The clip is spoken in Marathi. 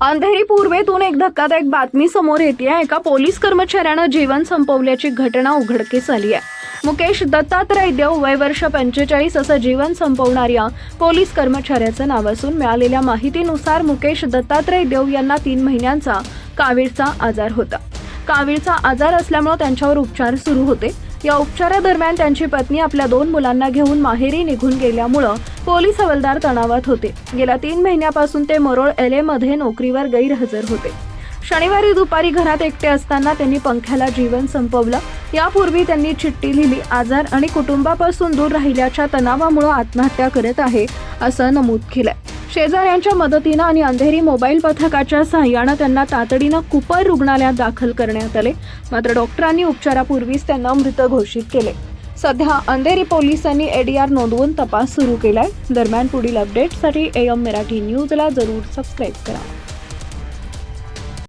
अंधेरी पूर्वेतून एक धक्कादायक बातमी समोर येते एका पोलीस कर्मचाऱ्यानं जीवन संपवल्याची घटना उघडकीस आली आहे. मुकेश दत्तात्रय देव वय वर्ष पंचेचाळीस असं जीवन संपवणाऱ्या पोलीस कर्मचाऱ्याचं नाव असून मिळालेल्या माहितीनुसार मुकेश दत्तात्रय देव यांना तीन महिन्यांचा कावीळचा आजार होता. कावीळचा आजार असल्यामुळे त्यांच्यावर उपचार सुरू होते. या उपचारादरम्यान त्यांची पत्नी आपल्या दोन मुलांना घेऊन माहेरी निघून गेल्यामुळं पोलीस हवालदार तणावात होते. गेल्या तीन महिन्यापासून ते मरोळ एलमध्ये नोकरीवर गैरहजर होते. शनिवारी दुपारी घरात एकटे असताना त्यांनी पंख्याला जीवन संपवलं. यापूर्वी त्यांनी चिठ्ठी लिहिली आजार आणि कुटुंबापासून दूर राहिल्याच्या तणावामुळे आत्महत्या करत आहे असं नमूद केलंय. शेजाऱ्यांच्या मदतीनं आणि अंधेरी मोबाईल पथकाच्या सहाय्यानं त्यांना तातडीनं कुपर रुग्णालयात दाखल करण्यात आले. मात्र डॉक्टरांनी उपचारापूर्वीच त्यांना मृत घोषित केले. सध्या अंधेरी पोलिसांनी एडीआर नोंदवून तपास सुरू केलाय. दरम्यान पुढील अपडेटसाठी एम मराठी न्यूजला जरूर सबस्क्राईब करा.